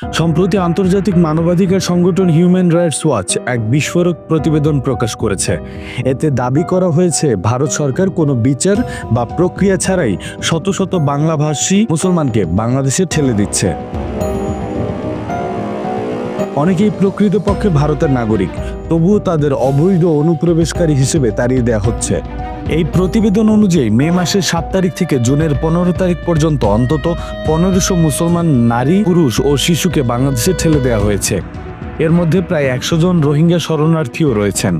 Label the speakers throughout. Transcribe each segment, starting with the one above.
Speaker 1: সম্প্রতি আন্তর্জাতিক মানবাধিকার সংগঠন হিউম্যান রাইটস ওয়াচ এক বিস্ফোরক প্রতিবেদন প্রকাশ করেছে। এতে দাবি করা হয়েছে, ভারত সরকার কোনো বিচার বা প্রক্রিয়া ছাড়াই শত শত বাংলাভাষী মুসলমানকে বাংলাদেশে ঠেলে দিচ্ছে। অনেকেই প্রকৃতপক্ষে ভারতের নাগরিক। তবুও তাদের অবৈধ অনুপ্রবেশকারী হিসেবে তাড়িয়ে দেওয়া হচ্ছে। এই প্রতিবেদন অনুযায়ী মে মাসের সাত তারিখ থেকে জুনের পনেরো তারিখ পর্যন্ত অন্তত পনেরোশো মুসলমান নারী, পুরুষ ও শিশুকে বাংলাদেশে ঠেলে দেওয়া হয়েছে। এর মধ্যে প্রায় একশো জন রোহিঙ্গা শরণার্থীও রয়েছেন।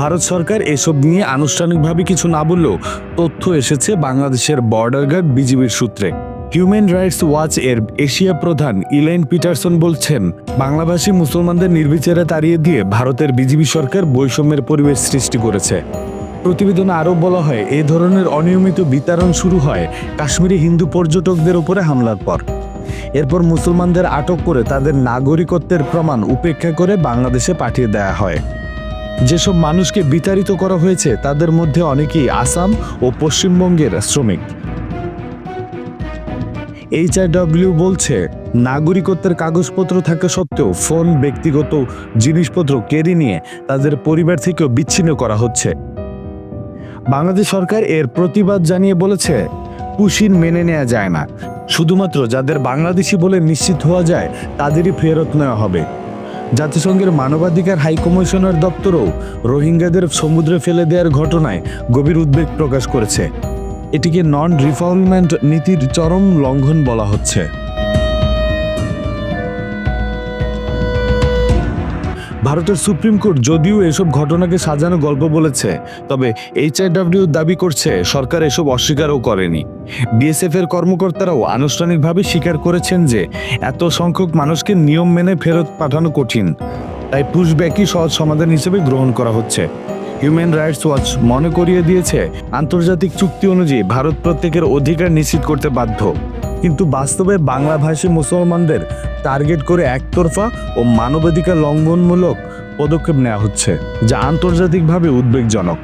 Speaker 1: ভারত সরকার এসব নিয়ে আনুষ্ঠানিকভাবে কিছু না বললেও তথ্য এসেছে বাংলাদেশের বর্ডার গার্ড বিজিবির সূত্রে। হিউম্যান রাইটস ওয়াচ এর এশিয়া প্রধান ইলেন পিটারসন বলছেন, বাংলাভাষী মুসলমানদের নির্বিচারে তাড়িয়ে দিয়ে ভারতের বিজিবি সরকার বৈষম্যের পরিবেশ সৃষ্টি করেছে। প্রতিবেদনে আরও বলা হয় এই ধরনের অনিয়মিত বিতরণ শুরু হয় কাশ্মীরি হিন্দু পর্যটকদের উপরে হামলার পর। এরপর মুসলমানদের আটক করে তাদের নাগরিকত্বের প্রমাণ উপেক্ষা করে বাংলাদেশে পাঠিয়ে দেওয়া হয়। যেসব মানুষকে বিতাড়িত করা হয়েছে, তাদের মধ্যে অনেকেই আসাম ও পশ্চিমবঙ্গের শ্রমিক। এইচআরডব্লিউ বলছে, নাগরিকত্বের কাগজপত্র থাকা সত্ত্বেও ফোন, ব্যক্তিগত জিনিসপত্র কেড়ে নিয়ে তাদের পরিবার থেকেও বিচ্ছিন্ন করা হচ্ছে। বাংলাদেশ সরকার এর প্রতিবাদ জানিয়ে বলেছে, পুশিন মেনে নেওয়া যায় না। শুধুমাত্র যাদের বাংলাদেশি বলে নিশ্চিত হওয়া যায়, তাদেরই ফেরত নেওয়া হবে। জাতিসংঘের মানবাধিকার হাই কমিশনার দপ্তরও রোহিঙ্গাদের সমুদ্রে ফেলে দেওয়ার ঘটনায় গভীর উদ্বেগ প্রকাশ করেছে। এটিকে নন রিফলমেন্ট নীতির চরম লঙ্ঘন বলা হচ্ছে। ভারতের সুপ্রিম কোর্ট যদিও এসব ঘটনাকে সাজানো গল্প বলেছে, তবে এইচআরডব্লিউ দাবি করছে সরকার এসব অস্বীকারও করেনি। বিএসএফ এর কর্মকর্তারাও আনুষ্ঠানিকভাবে স্বীকার করেছেন যে, এত সংখ্যক মানুষকে নিয়ম মেনে ফেরত পাঠানো কঠিন, তাই পুশব্যাকই সহজ সমাধান হিসেবে গ্রহণ করা হচ্ছে। হিউম্যান রাইটস ওয়াচ মনে করিয়ে দিয়েছে, আন্তর্জাতিক চুক্তি অনুযায়ী ভারত প্রত্যেকের অধিকার নিশ্চিত করতে বাধ্য। কিন্তু বাস্তবে বাংলাভাষী মুসলমানদের টার্গেট করে একতরফা ও মানবাধিকার লঙ্ঘনমূলক পদক্ষেপ নেওয়া হচ্ছে, যা আন্তর্জাতিকভাবে উদ্বেগজনক।